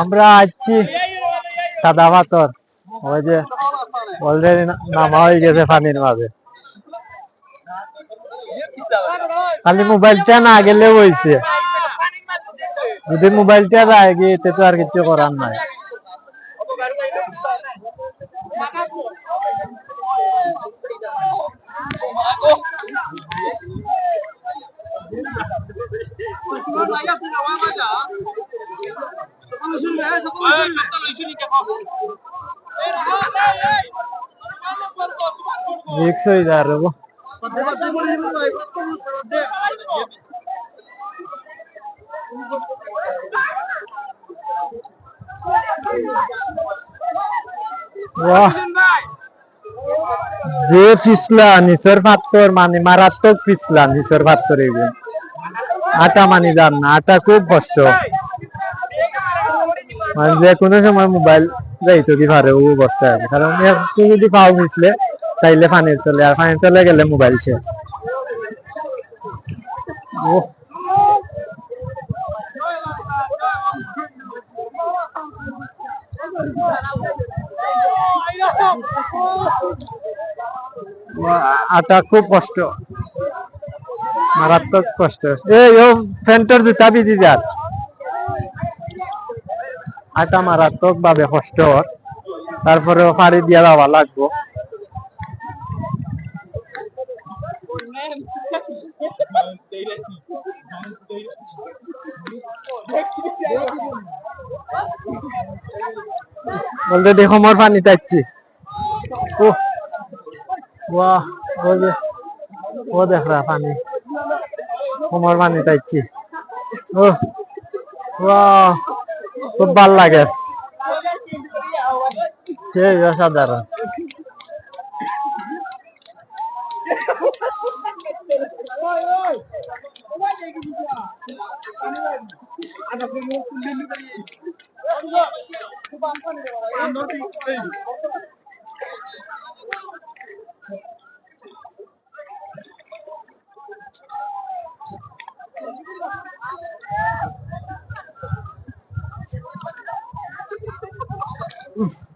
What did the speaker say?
আমরা আসছি সাদা পাথর ওই যে অলরেডি নামা হয়ে গেছে পানির মাঝে। খালি মোবাইলটা না গেলে হয়েছে যদি মোবাইলটা যায় গিয়ে তো আর কিছু করার নাই। গো। বাহ। যে ফিসলা নিচের পাত্তর মানে মারাত্মক ফিসলা নিচের পাত্তর এগুলো আটা মানি যান না আটা খুব কষ্ট। মানে যে কোনো সময় মোবাইল যাইতে দি পারে ও অবস্থা আছে। কারণ একটু যদি পাও মিশলে তাইলে পানির চলে, আর পানির চলে গেলে মোবাইল শেষ। আটা খুব কষ্ট। মারাত্মক কষ্ট। এই, ও ফ্যান্টার জুতা বিজি যার। আটা মারাত্মক ভাবে কষ্ট ওর। তারপরে ফাড়ি দিয়া যাওয়া লাগবো। বলতে দেখো মোর পানি চাচ্ছি ও বাহ ও যে, ও দেখ রা পানি। কোমর পানি চাইছি ও বাহ। খুব ভাল লাগে সেই অসাধারণ Oof.